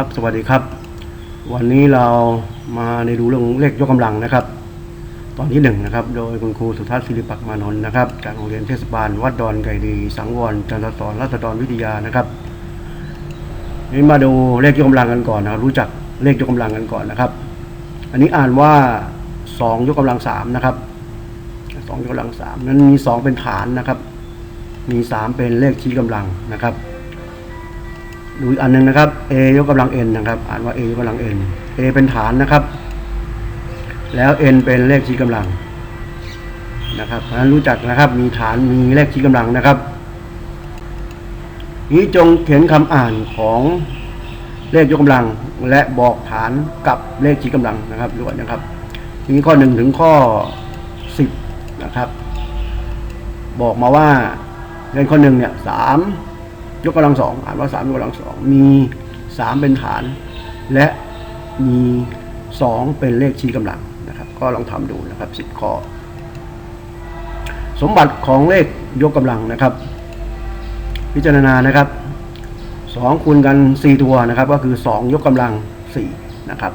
ครับสวัสดีครับ วันนี้เรามาในดูเรื่องเลขยกกำลังนะครับ ตอนที่หนึ่งนะครับ โดยคุณครูสุทัศน์ศิริปักษ์มานนท์นะครับ จากโรงเรียนเทศบาลวัดดอนไก่ดี สังวรจันทศรรัศดรวิทยานะครับนี่มาดูเลขยกกำลังกันก่อนนะครับ รู้จักเลขยกกำลังกันก่อนนะครับ อันนี้อ่านว่าสองยกกำลังสามนะครับสองยกกำลังสามนั้นมีสองเป็นฐานนะครับ มีสามเป็นเลขชี้กำลังนะครับ ดูอันหนึงนะครับ a ยกกำลัง n นะครับ อ่านว่า a ยกกำลัง n a เป็นฐานนะครับ แล้ว n เป็นเลขชี้กำลังนะครับเพราะฉะนั้นรู้จักนะครับ มีฐานมีเลขชี้กำลังนะครับนี้จงเขียนคำอ่านของเลขยกกำลัง และบอกฐานกับเลขชี้กำลังนะครับด้วยนะครับนี้ข้อหนึ่งถึงข้อสิบนะครับ บอกมาว่าเลขข้อหนึ่งเนี่ยสาม ยกกำลังสองอ่านว่าสามยกกำลังสองมีสามเป็นฐาน และมีสองเป็นเลขชี้กำลังนะครับ ก็ลองทำดูนะครับสิบข้อ สมบัติของเลขยกกำลังนะครับ พิจารณานะครับสองคูณกันสี่ตัวนะครับ ก็คือสองยกกำลังสี่นะครับ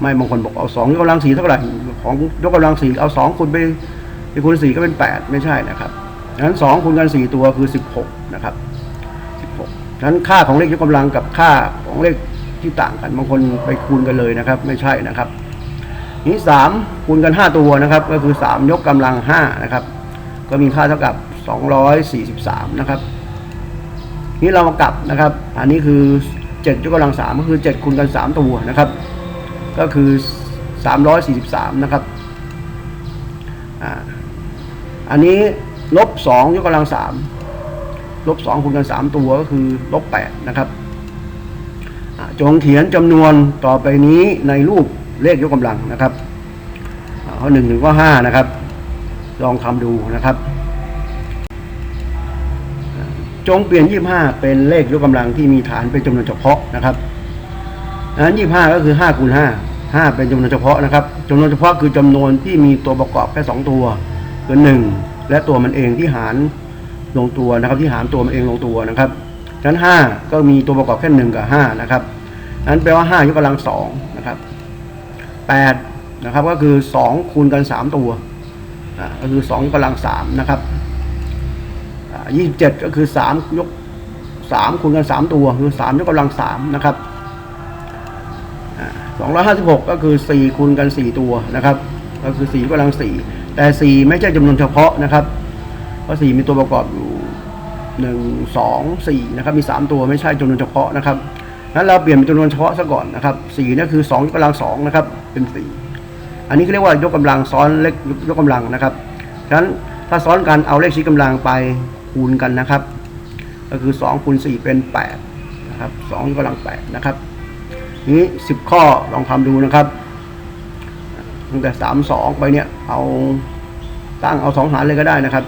ไม่บางคนบอกเอาสองยกกำลังสี่เท่าไหร่ของยกกำลังสี่เอาสองคูณไปไปคูณสี่ก็เป็นแปดไม่ใช่นะครับดังนั้นสองคูณกันสี่ตัวคือสิบหกนะครับ หกนั้นค่าของเลขยกกำลังกับค่าของเลขที่ต่างกันบางคนไปคูณกันเลยนะครับ ไม่ใช่นะครับ นี้สามคูณกันห้าตัวนะครับ ก็คือสามยกกำลังห้านะครับ ก็มีค่าเท่ากับสองร้อยสี่สิบสามนะครับ นี่เรามากลับนะครับ อันนี้คือเจ็ดยกกำลังสามก็คือเจ็ดคูณกันสามตัวนะครับ ก็คือสามร้อยสี่สิบสามนะครับอ่าอันนี้ลบสองยกกำลังสาม ลบสองคูณกันสามตัวก็คือลบแปดนะครับจงเขียนจำนวนต่อไปนี้ในรูปเลขยกกำลังนะครับข้อหนึ่งถึงข้อห้านะครับ ลองทำดูนะครับ จงเปลี่ยน 25 เป็นเลขยกกำลังที่มีฐานเป็นจำนวนเฉพาะนะครับดังนั้น25 ก็คือ5คูณ5 5 เป็นจำนวนเฉพาะนะครับจำนวนเฉพาะคือจำนวนที่มีตัวประกอบแค่ 2 ตัวคือ1และตัวมันเองที่หาร ลงตัวนะครับที่หารตัวมันเองลงตัวนะครับดังนั้น 5 ก็มีตัวประกอบแค่1กับ5นะครับนั้นแปลว่า 5 ยกกำลัง2นะครับ8นะครับก็คือ 2 คูณกัน 3 ตัวก็คือ 2 ยกกำลัง3นะครับยี่สิบเจ็ดก็คือสามยกสามคูณกันสามตัวคือสามยกกำลังสามนะครับสองร้อยห้าสิบหกก็คือสี่คูณกันสี่ตัวนะครับ ก็คือสี่ยกกำลังสี่แต่สี่ไม่ใช่จำนวนเฉพาะนะครับ เพราะสี่มีตัวประกอบอยู่หนึ่งสองสี่นะครับมีสามตัวไม่ใช่จำนวนเฉพาะนะครับนั้นเราเปลี่ยนเป็นจำนวนเฉพาะซะก่อนนะครับสี่นี่คือสองยกกำลังสองนะครับเป็นสี่อันนี้เขาเรียกว่ายกกำลังซ้อนเลขยกกำลังนะครับฉะนั้นถ้าซ้อนกันเอาเลขชี้กำลังไปคูณกันนะครับ ก็คือ2คูณ4เป็น8นะครับ2ยกกำลัง8นะครับนี้ 10 ข้อลองทำดูนะครับตั้งแต่3 2ไปเนี่ยเอาตั้งเอา 2 หารเลยก็ได้นะครับ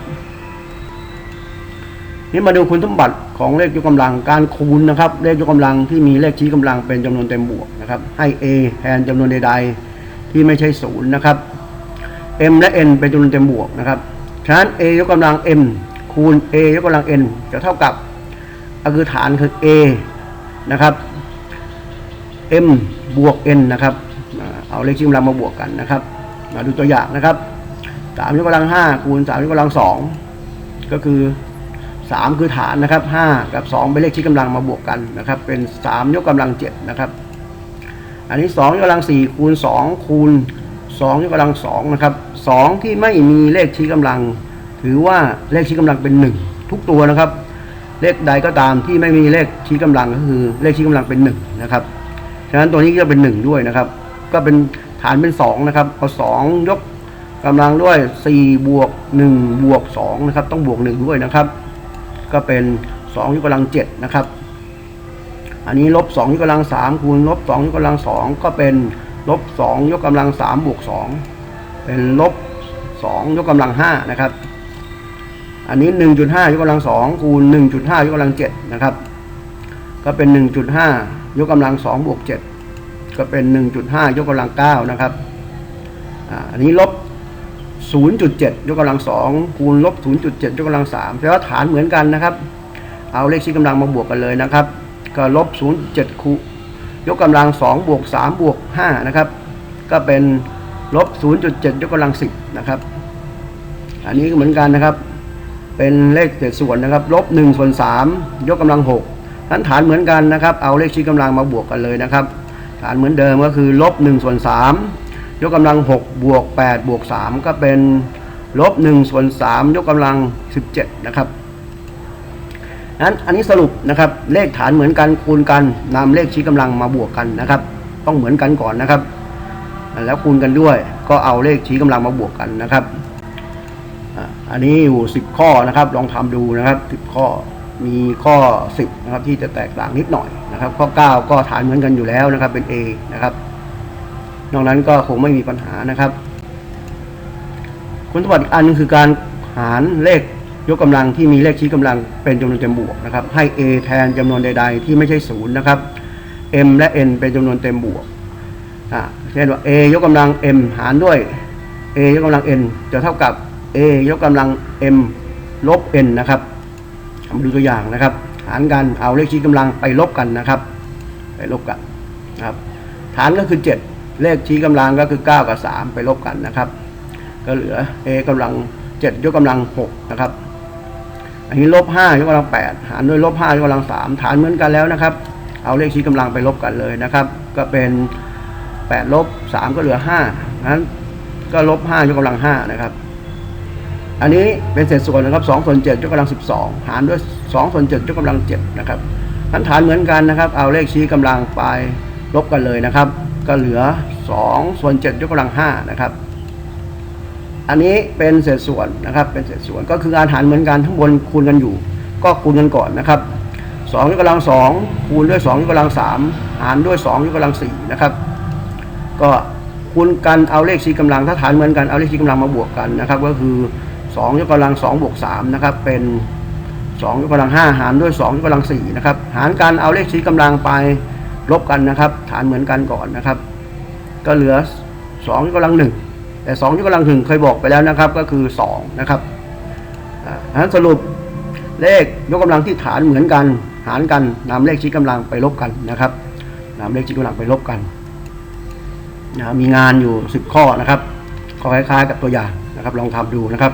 นี่มาดูคุณสมบัติของเลขยกกำลังการคูณนะครับ เลขยกกำลังที่มีเลขชี้กำลังเป็นจำนวนเต็มบวกนะครับ ให้ a แทนจำนวนใด ๆ ที่ไม่ใช่ศูนย์นะครับ m และ n เป็นจำนวนเต็มบวกนะครับฉะนั้น a ยกกำลัง m คูณ a ยกกำลัง n จะเท่ากับก็คือฐานคือ a นะครับ m บวก n นะครับเอาเลขชี้กำลังมาบวกกันนะครับมาดูตัวอย่างนะครับสามยกกำลังห้าคูณสามยกกำลังสองก็คือ สามคือฐานนะครับห้ากับสองเป็นเลขชี้กำลังมาบวกกันนะครับ เป็นสามยกกำลังเจ็ดนะครับ อันนี้สองยกกำลังสี่คูณสองคูณสองยกกำลังสองนะครับสองที่ไม่มีเลขชี้กำลัง ถือว่าเลขชี้กำลังเป็นหนึ่งทุกตัวนะครับ เลขใดก็ตามที่ไม่มีเลขชี้กำลังก็คือเลขชี้กำลังเป็นหนึ่งนะครับ ฉะนั้นตัวนี้ก็เป็นหนึ่งด้วยนะครับ ก็เป็นฐานเป็นสองนะครับเอาสองยกกำลังด้วยสี่บวกหนึ่งบวกสองนะครับ ต้องบวกหนึ่งด้วยนะครับ ก็เป็นสองยกกำลังเจ็ดนะครับ อันนี้ลบสองยกกำลังสามคูณลบสองยกกำลังสองก็เป็นลบสองยกกำลังสามบวกสองเป็นลบสองยกกำลังห้านะครับ อันนี้ 1.5ยกกำลัง2คูณ1.5ยกกำลัง7นะครับ ก็เป็น 1.5 ยกกำลัง2บวก7ก็เป็น 1.5 ยกกำลัง9นะครับอันนี้ลบ 0.7 ยกกำลัง2คูณลบ 0.7 ยกกำลัง3แปลว่าฐานเหมือนกันนะครับ เอาเลขชี้กำลังมาบวกกันเลยนะครับ ก็ลบ 0.7 คูณยกกำลัง2บวก3บวก5นะครับ ก็เป็นลบ 0.7 ยกกำลัง10นะครับ อันนี้ก็เหมือนกันนะครับ เป็นเลขเศษส่วนนะครับ ลบ1ส่วน3ยกกำลัง6นั้นฐานเหมือนกันนะครับ เอาเลขชี้กำลังมาบวกกันเลยนะครับ ฐานเหมือนเดิมก็คือลบ1ส่วน3 ยกกำลัง 6 บวก 8 บวก 3 ก็เป็นลบ1ส่วน 3 ยกกำลัง 17 นะครับนั้นอันนี้สรุปนะครับเลขฐานเหมือนกันคูณกันนำเลขชี้กำลังมาบวกกันนะครับ ต้องเหมือนกันก่อนนะครับ แล้วคูณกันด้วย ก็เอาเลขชี้กำลังมาบวกกันนะครับอันนี้อยู่ 10 ข้อนะครับ ลองทำดูนะครับ 10 ข้อมีข้อ 10 นะครับที่จะแตกต่างนิดหน่อยนะครับ ข้อ 9 ก็ฐานเหมือนกันอยู่แล้วนะครับเป็น A นะครับ นอกนั้นก็คงไม่มีปัญหานะครับ คุณสมบัติอีกอันหนึงคือการหารเลขยกกำลังที่มีเลขชี้กำลังเป็นจำนวนเต็มบวกนะครับ ให้ a แทนจำนวนใด ๆ ที่ไม่ใช่ศูนย์นะครับ m และ n เป็นจำนวนเต็มบวกเช่นว่า a ยกกำลัง m หารด้วย a ยกกำลัง n จะเท่ากับ a ยกกำลัง m ลบ n นะครับทำดูตัวอย่างนะครับ หารกันเอาเลขชี้กำลังไปลบกันนะครับ ไปลบกันนะครับ ฐานก็คือ 7 เลขชี้กำลังก็คือ 9 กับ 3 ไปลบกันนะครับ ก็เหลือ a กำลัง 7 ยกกำลัง 6 นะครับ อันนี้ลบ 5 ยกกำลัง 8 หารด้วยลบ 5 ยกกำลัง 3 ฐานเหมือนกันแล้วนะครับ เอาเลขชี้กำลังไปลบกันเลยนะครับ ก็เป็น 8 ลบ 3 ก็เหลือ5นั้นก็ลบ 5 ยกกำลัง 5 นะครับ อันนี้เป็นเศษส่วนนะครับ2ส่วน7ยกกำลัง 12 หารด้วย 2 ส่วน7ยกกำลัง7นะครับฐานฐานเหมือนกันนะครับ เอาเลขชี้กำลังไปลบกันเลยนะครับ ก็เหลือ2ส่วน7ยกกำลัง5นะครับ อันนี้เป็นเศษส่วนนะครับ เป็นเศษส่วนก็คือการหารเหมือนกันทั้งบนคูณกันอยู่ ก็คูณกันก่อนนะครับ2ยกกำลัง2คูณด้วย2ยกกำลัง3หารด้วย2ยกกำลัง4นะครับ ก็คูณกันเอาเลขชี้กำลังถ้าฐานเหมือนกันเอาเลขชี้กำลังมาบวกกันนะครับ ก็คือ2ยกกำลัง2บวก3นะครับเป็น2ยกกำลัง5หารด้วย2ยกกำลัง4นะครับหารกันเอาเลขชี้กำลังไป ลบกันนะครับ ฐานเหมือนกันก่อนนะครับ ก็เหลือ2ยกกำลัง1แต่2ยกกำลังถึงเคยบอกไปแล้วนะครับ ก็คือ2นะครับอ่าฉะนั้นสรุปเลขยกกำลังที่ฐานเหมือนกัน หารกันนำเลขชี้กำลังไปลบกันนะครับนำเลขชี้กำลังไปลบกันนะมีงานอยู่ 10 ข้อนะครับคล้ายๆกับตัวอย่างนะครับ ลองทำดูนะครับ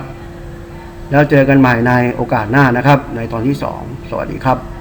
แล้วเจอกันใหม่ในโอกาสหน้านะครับ ในตอนที่ 2 สวัสดีครับ